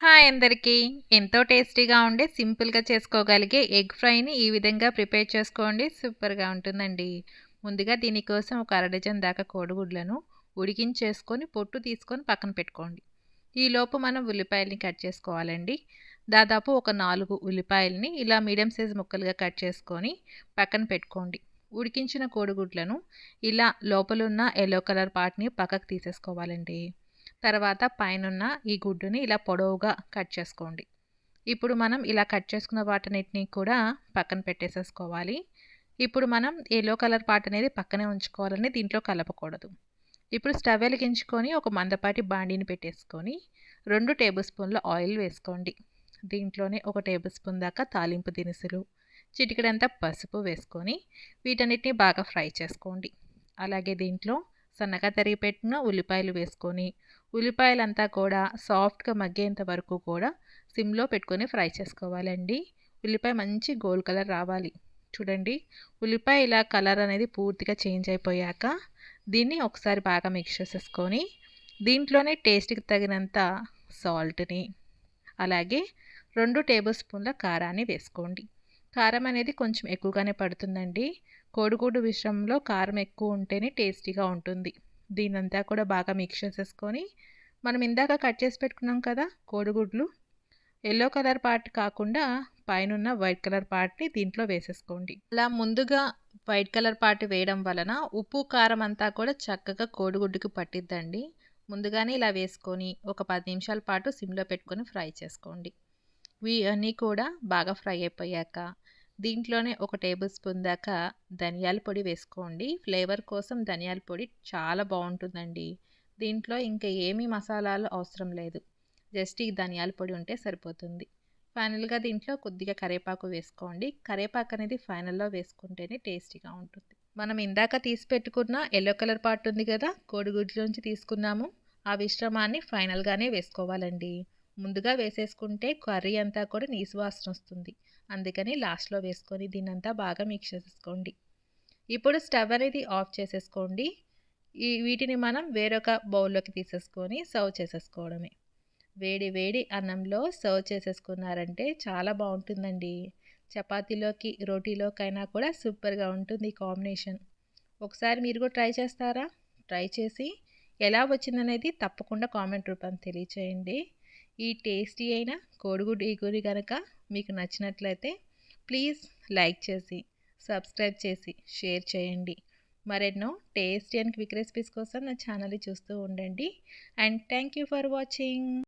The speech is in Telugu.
హాయ్ అందరికీ. ఎంతో టేస్టీగా ఉండే సింపుల్గా చేసుకోగలిగే ఎగ్ ఫ్రైని ఈ విధంగా ప్రిపేర్ చేసుకోండి. సూపర్గా ఉంటుందండి. ముందుగా దీనికోసం ఒక అరడజన్ దాకా కోడిగుడ్లను ఉడికించేసుకొని పొట్టు తీసుకొని పక్కన పెట్టుకోండి. ఈలోపు మనం ఉల్లిపాయలని కట్ చేసుకోవాలండి. దాదాపు ఒక నాలుగు ఉల్లిపాయలని ఇలా మీడియం సైజ్ ముక్కలుగా కట్ చేసుకొని పక్కన పెట్టుకోండి. ఉడికించిన కోడిగుడ్లను ఇలా లోపలున్న ఎల్లో కలర్ పార్ట్ని పక్కకు తీసేసుకోవాలండి. తర్వాత పైనున్న ఈ గుడ్డుని ఇలా పొడవుగా కట్ చేసుకోండి. ఇప్పుడు మనం ఇలా కట్ చేసుకున్న వాటన్నిటిని కూడా పక్కన పెట్టేసేసుకోవాలి. ఇప్పుడు మనం ఎల్లో కలర్ పాట అనేది పక్కనే ఉంచుకోవాలని దీంట్లో కలపకూడదు. ఇప్పుడు స్టవ్ వెలిగించుకొని ఒక మందపాటి బాండీని పెట్టేసుకొని రెండు టేబుల్ స్పూన్ల ఆయిల్ వేసుకోండి. దీంట్లోనే ఒక టేబుల్ స్పూన్ దాకా తాలింపు దినుసులు చిటికడంతా పసుపు వేసుకొని వీటన్నిటిని బాగా ఫ్రై చేసుకోండి. అలాగే దీంట్లో సన్నగా తరిగి పెట్టిన ఉల్లిపాయలు వేసుకొని ఉల్లిపాయలంతా కూడా సాఫ్ట్గా మగ్గేంత వరకు కూడా సిమ్లో పెట్టుకొని ఫ్రై చేసుకోవాలండి. ఉల్లిపాయ మంచి గోల్డ్ కలర్ రావాలి. చూడండి ఉల్లిపాయ ఇలా కలర్ అనేది పూర్తిగా చేంజ్ అయిపోయాక దీన్ని ఒకసారి బాగా మిక్స్ చేసేసుకొని దీంట్లోనే టేస్ట్కి తగినంత సాల్ట్ని అలాగే రెండు టేబుల్ స్పూన్ల కారాన్ని వేసుకోండి. కారం అనేది కొంచెం ఎక్కువగానే పడుతుందండి. కోడిగుడ్డు విషయంలో కారం ఎక్కువ ఉంటేనే టేస్టీగా ఉంటుంది. దీనంతా కూడా బాగా మిక్స్ చేసేసుకొని మనం ఇందాక కట్ చేసి పెట్టుకున్నాం కదా కోడిగుడ్లు ఎల్లో కలర్ పార్ట్ కాకుండా పైన వైట్ కలర్ పార్ట్ని దీంట్లో వేసేసుకోండి. అలా ముందుగా వైట్ కలర్ పార్ట్ వేయడం వలన ఉప్పు కారం అంతా కూడా చక్కగా కోడిగుడ్డుకి పట్టిద్దండి. ముందుగానే ఇలా వేసుకొని ఒక పది నిమిషాల పాటు సిమ్లో పెట్టుకొని ఫ్రై చేసుకోండి. ఇవన్నీ కూడా బాగా ఫ్రై అయిపోయాక దీంట్లోనే ఒక టేబుల్ స్పూన్ దాకా ధనియాల పొడి వేసుకోండి. ఫ్లేవర్ కోసం ధనియాల పొడి చాలా బాగుంటుందండి. దీంట్లో ఇంకా ఏమీ మసాలాలు అవసరం లేదు. జస్ట్ ఈ ధనియాల పొడి ఉంటే సరిపోతుంది. ఫైనల్గా దీంట్లో కొద్దిగా కరేపాకు వేసుకోండి. కరేపాకు అనేది ఫైనల్లో వేసుకుంటేనే టేస్టీగా ఉంటుంది. మనం ఇందాక తీసి పెట్టుకున్న ఎల్లో కలర్ పార్ట్ ఉంది కదా కోడిగుడ్లోంచి తీసుకున్నాము. ఆ విశ్రమాన్ని ఫైనల్గానే వేసుకోవాలండి. ముందుగా వేసేసుకుంటే కర్రీ అంతా కూడా నీసు వాసన వస్తుంది. అందుకని లాస్ట్లో వేసుకొని దీన్నంతా బాగా మిక్స్ చేసేసుకోండి. ఇప్పుడు స్టవ్ అనేది ఆఫ్ చేసేసుకోండి. ఈ వీటిని మనం వేరొక బౌల్లోకి తీసేసుకొని సర్వ్ చేసేసుకోవడమే. వేడి వేడి అన్నంలో సర్వ్ చేసేసుకున్నారంటే చాలా బాగుంటుందండి. చపాతీలోకి రోటీలోకైనా కూడా సూపర్గా ఉంటుంది కాంబినేషన్. ఒకసారి మీరు కూడా ట్రై చేస్తారా? ట్రై చేసి ఎలా వచ్చిందనేది తప్పకుండా కామెంట్ రూపాన్ని తెలియచేయండి. ఈ టేస్టీ అయిన కోడిగుడ్డు ఈగురి కనుక మీకు నచ్చినట్లయితే ప్లీజ్ లైక్ చేసి సబ్స్క్రైబ్ చేసి షేర్ చేయండి. మరెన్నో టేస్టీ అండ్ క్విక్ రెసిపీస్ కోసం నా ఛానల్ని చూస్తూ ఉండండి. And thank you for watching.